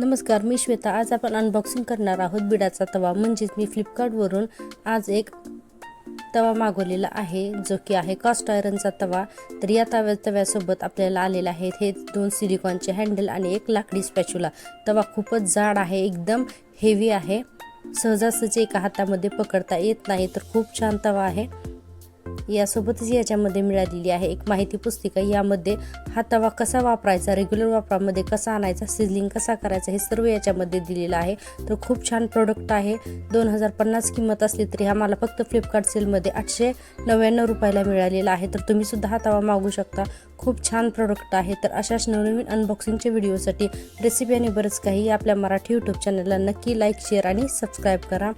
नमस्कार मी श्वेता. आज आपण अनबॉक्सिंग करणार आहोत बिडाचा तवा. म्हणजेच मी फ्लिपकार्टवरून आज एक तवा मागवलेला आहे जो की आहे कास्ट आयरनचा तवा. तर या तव्या तव्यासोबत आपल्याला आलेला आहे हे दोन सिलिकॉनचे हँडल आणि एक लाकडी स्पॅच्युला तवा खूपच जाड आहे एकदम हेवी आहे. सहजासहजी एका हातामध्ये पकडता येत नाही तर खूप छान तवा आहे. यासोबतच याच्यामध्ये मिळालेली आहे एक माहिती पुस्तिका. यामध्ये हा तवा कसा वापरायचा रेग्युलर वापरामध्ये कसा आणायचा सिझलिंग कसा करायचा हे सर्व याच्यामध्ये दिलेलं आहे. तर खूप छान प्रोडक्ट आहे. दोन हजार पन्नास किंमत असली तरी हा मला फक्त फ्लिपकार्ट सेलमध्ये आठशे नव्याण्णव रुपयाला मिळालेला आहे. तर तुम्हीसुद्धा हा तवा मागू शकता. खूप छान प्रोडक्ट आहे. तर अशाच नवनवीन अनबॉक्सिंगच्या व्हिडिओसाठी रेसिपी आणि बरंच काही आपल्या मराठी यूट्यूब चॅनलला नक्की लाईक शेअर आणि सबस्क्राईब करा.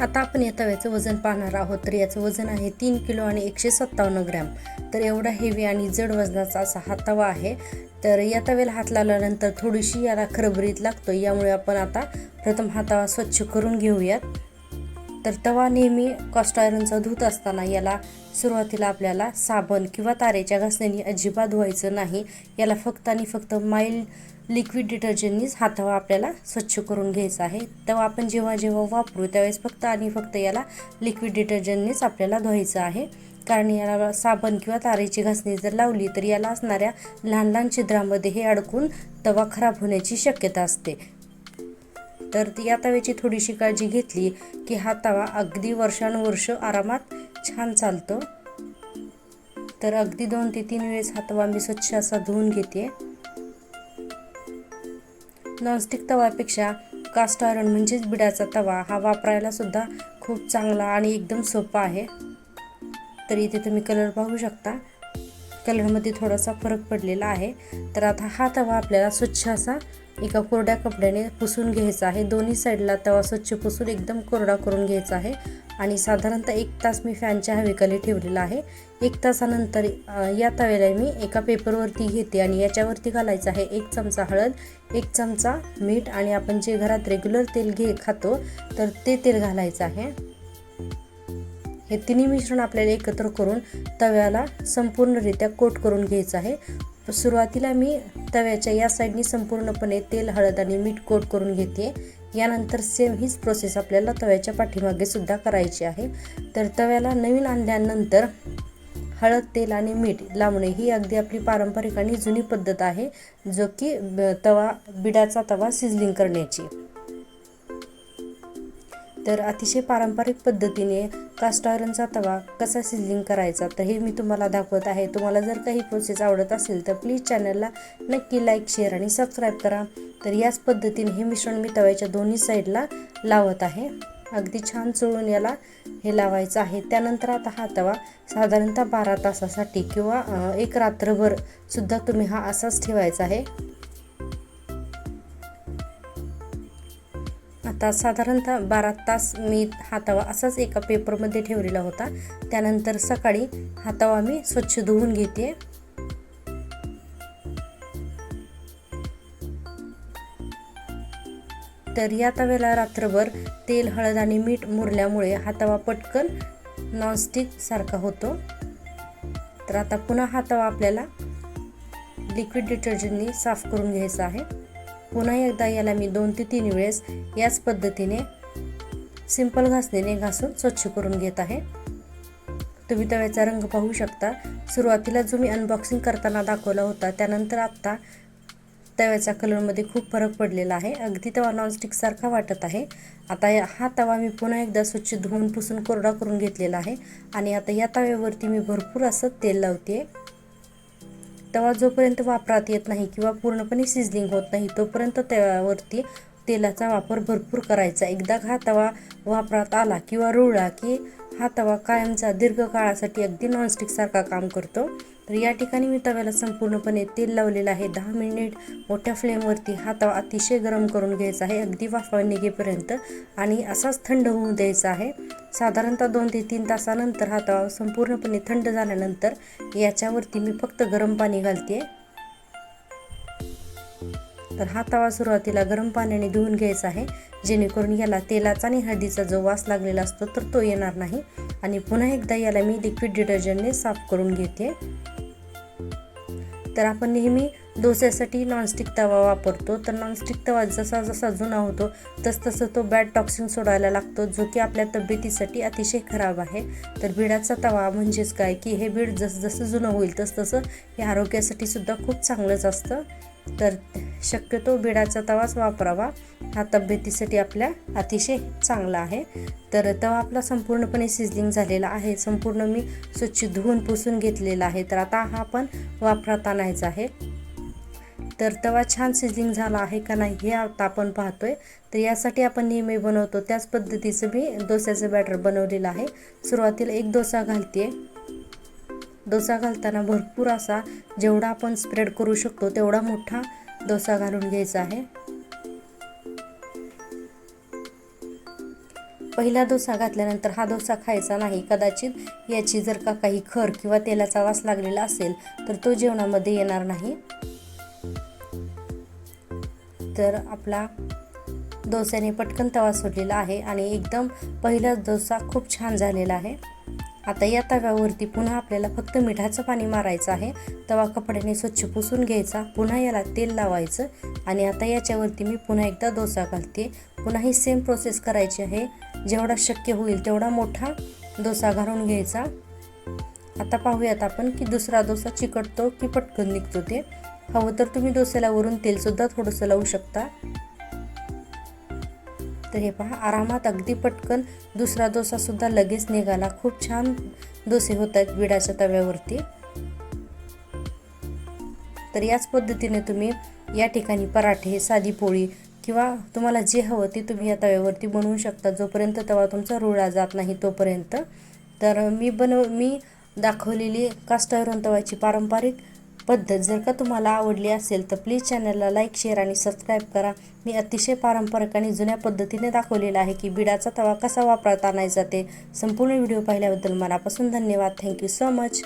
आता आपण या तव्याचं वजन पाहणार आहोत. तर याचं वजन आहे तीन किलो आणि एकशे सत्तावन्न ग्रॅम. तर एवढा हेवी आणि जड वजनाचा असा हा तवा आहे. तर या तव्याला हात लावल्यानंतर थोडीशी याला खरबरीत लागतो. यामुळे आपण आता प्रथम हा तवा स्वच्छ करून घेऊयात. तर तवा नेहमी कॉस्ट आयरनचा धूत असताना याला सुरुवातीला आपल्याला साबण किंवा तारेच्या घासण्याने अजिबात धुवायचं नाही. याला फक्त आणि फक्त माइल्ड लिक्विड डिटर्जंटनीच हा तवा आपल्याला स्वच्छ करून घ्यायचा आहे. तेव्हा आपण जेव्हा जेव्हा वापरू त्यावेळेस फक्त आणि फक्त याला लिक्विड डिटर्जंटनीच आपल्याला धुवायचं आहे. कारण याला साबण किंवा तारेची घासणी जर लावली तर याला असणाऱ्या लहान लहान छिद्रामध्ये हे अडकून तवा खराब होण्याची शक्यता असते. तर या तव्याची थोडीशी काळजी घेतली की हा तवा अगदी वर्षानुवर्ष आरामात छान चालतो. तर अगदी दोन ते तीन वेळेस हा तवा मी स्वच्छ असा धुवून घेते. नॉनस्टिक तव्यापेक्षा कास्ट आयरन म्हणजेच बिडाचा तवा हा वापरायला सुद्धा खूप चांगला आणि एकदम सोपा आहे. तर इथे तुम्ही कलर पाहू शकता. कलरमध्ये थोडासा फरक पडलेला आहे. तर आता हा तवा आपल्याला स्वच्छ असा एका कोरड्या कपड्याने पुसून घ्यायचा आहे. दोन्ही साईडला तवा स्वच्छ पुसून एकदम कोरडा करून घ्यायचा आहे. आणि साधारणतः एक तास मी फॅनच्या हवेखाली ठेवलेला आहे. एक तासानंतर या तव्याला मी एका पेपरवरती घेते आणि याच्यावरती घालायचं आहे एक चमचा हळद एक चमचा मीठ आणि आपण जे घरात रेग्युलर तेल घे खातो तर ते तेल घालायचं आहे. हे तिन्ही मिश्रण आपल्याला एकत्र करून तव्याला संपूर्णरित्या कोट करून घ्यायचं आहे. सुरुवातीला मी तव्याच्या या साईडनी संपूर्णपणे तेल हळद आणि मीठ कोट करून घेते. यानंतर सेम हीच प्रोसेस आपल्याला तव्याच्या पाठीमागे सुद्धा करायची आहे. तर तव्याला नवीन आणल्यानंतर हळद तेल आणि मीठ लावणे ही अगदी आपली पारंपरिक आणि जुनी पद्धत आहे जो की तवा बिडाचा तवा सिझलिंग करण्याची. तर अतिशय पारंपरिक पद्धतीने कास्ट आयरनचा तवा कसा सिझलिंग करायचा तर हे मी तुम्हाला दाखवत आहे. तुम्हाला जर काही प्रोसेस आवडत असेल तर प्लीज चॅनलला नक्की लाईक शेअर आणि सबस्क्राईब करा. तर याच पद्धतीने हे मिश्रण मी तव्याच्या दोन्ही साईडला लावत आहे. अगदी छान चोळून याला हे लावायचं आहे. त्यानंतर आता हा तवा साधारणतः बारा तासासाठी किंवा एक रात्रभर सुद्धा तुम्ही हा असाच ठेवायचा आहे. आता साधारणतः बारा तास मी हा तवा असाच एका पेपरमध्ये ठेवलेला होता. त्यानंतर सकाळी हा तवा मी स्वच्छ धुवून घेते. तर या तव्याला रात्रभर तेल हळद आणि मीठ मुरल्यामुळे हा तवा पटकन नॉनस्टिक सारखा होतो. तर आता पुन्हा हा तवा आपल्याला लिक्विड डिटर्जंटनी साफ करून घ्यायचा आहे. पुन्हा एकदा याला मी दोन ते तीन वेळेस याच पद्धतीने सिंपल घासणीने घासून स्वच्छ करून घेत आहे. तुम्ही तव्याचा रंग पाहू शकता. सुरुवातीला जो मी अनबॉक्सिंग करताना दाखवला होता त्यानंतर आत्ता तव्याच्या कलरमध्ये खूप फरक पडलेला आहे. अगदी तवा नॉनस्टिकसारखा वाटत आहे. आता हा तवा मी पुन्हा एकदा स्वच्छ धुवून पुसून कोरडा करून घेतलेला आहे. आणि आता या तव्यावरती मी भरपूर असं तेल लावते तवा जोपर्यंत वापरात येत नाही किंवा पूर्णपणे सिझलिंग होत नाही तोपर्यंत त्यावरती तेलाचा वापर भरपूर करायचा. एकदा हा तवा वापरात आला किंवा रुळला की हा तवा कायमचा दीर्घ काळासाठी अगदी नॉनस्टिकसारखा काम करतो. तर या ठिकाणी मी तव्याला संपूर्णपणे तेल लावलेलं आहे. दहा मिनिट मोठ्या फ्लेमवरती हा तवा अतिशय गरम करून घ्यायचा आहे. अगदी वाफा निघेपर्यंत आणि असाच थंड होऊ द्यायचा आहे. साधारणतः दोन ते तीन तासानंतर हा तवा संपूर्णपणे थंड झाल्यानंतर याच्यावरती मी फक्त गरम पाणी घालते तर हा तवा सुरुवातीला गरम पाण्याने धुवून घ्यायचा आहे. जेणेकरून याला तेलाचा आणि हळदीचा जो वास लागलेला असतो तर तो येणार नाही. आणि पुन्हा एकदा याला मी लिक्विड डिटर्जंटने साफ करून घेते. तर आपण नेहमी डोस्यासाठी नॉनस्टिक तवा वापरतो. तर नॉनस्टिक तवा जसा जसा जुना होतो तस तसं तो बॅड टॉक्सिन सोडायला लागतो जो की आपल्या तब्येतीसाठी अतिशय खराब आहे. तर बिडाचा तवा म्हणजेच काय? की हे बीड जसं जसं जुनं होईल तस तसं हे आरोग्यासाठी सुद्धा खूप चांगलंच असतं. तर शक्यतो बिडाचा तवाच वापरावा. हा तब्येतीसाठी आपल्या अतिशय चांगला आहे. तर तवा आपला संपूर्णपणे सिझलिंग झालेला आहे. संपूर्ण मी स्वच्छ धुवून पुसून घेतलेला आहे. तर आता हा पण वापरात आणायचा आहे. तर तवा छान सिझलिंग झाला आहे का नाही हे आता आपण पाहतोय. तर यासाठी आपण नेहमी बनवतो. त्याच पद्धतीचं मी डोस्याचं बॅटर बनवलेलं आहे. सुरुवातीला एक डोसा घालते डोसा घालताना भरपूर असा जेवढा आपण स्प्रेड करू शकतो तेवढा मोठा डोसा घालून घ्यायचा आहे. पहिला डोसा घातल्यानंतर हा डोसा खायचा नाही. कदाचित याची जर का काही खर किंवा तेलाचा वास लागलेला असेल तर तो जेवणामध्ये येणार नाही. तर आपला डोस्याने पटकन तवा सोडलेला आहे आणि एकदम पहिला डोसा खूप छान झालेला आहे. आता या तव्यावरती पुन्हा आपल्याला फक्त मिठाचं पाणी मारायचं आहे. तवा कपड्याने स्वच्छ पुसून घ्यायचा. पुन्हा याला तेल लावायचं आणि आता याच्यावरती मी पुन्हा एकदा डोसा घालते. पुन्हा ही सेम प्रोसेस करायची आहे. जेवढा शक्य होईल तेवढा मोठा डोसा घालून घ्यायचा. आता पाहूयात आपण की दुसरा डोसा चिकटतो की पटकन निघतो ते. हवं तर तुम्ही डोस्याला वरून तेलसुद्धा थोडंसं लावू शकता. तर हे पहा आरामात अगदी पटकन दुसरा डोसासुद्धा लगेच निघाला. खूप छान डोसे होत आहेत विडाच्या तव्यावरती. तर याच पद्धतीने तुम्ही या ठिकाणी पराठे साधी पोळी किंवा तुम्हाला जे हवं ते तुम्ही या तव्यावरती बनवू शकता. जोपर्यंत तवा तुमचा रुळा जात नाही तोपर्यंत. तर मी बनव मी दाखवलेली कास्ट आयरन तव्याची पारंपरिक पद्धत जर का तुम्हाला आवडली असेल तर प्लीज चॅनलला लाईक शेअर आणि सबस्क्राईब करा. मी अतिशय पारंपरिक आणि जुन्या पद्धतीने दाखवलेला आहे की बिडाचा तवा कसा वापरता आणायचा ते संपूर्ण व्हिडिओ पाहिल्याबद्दल मनापासून धन्यवाद. Thank you so much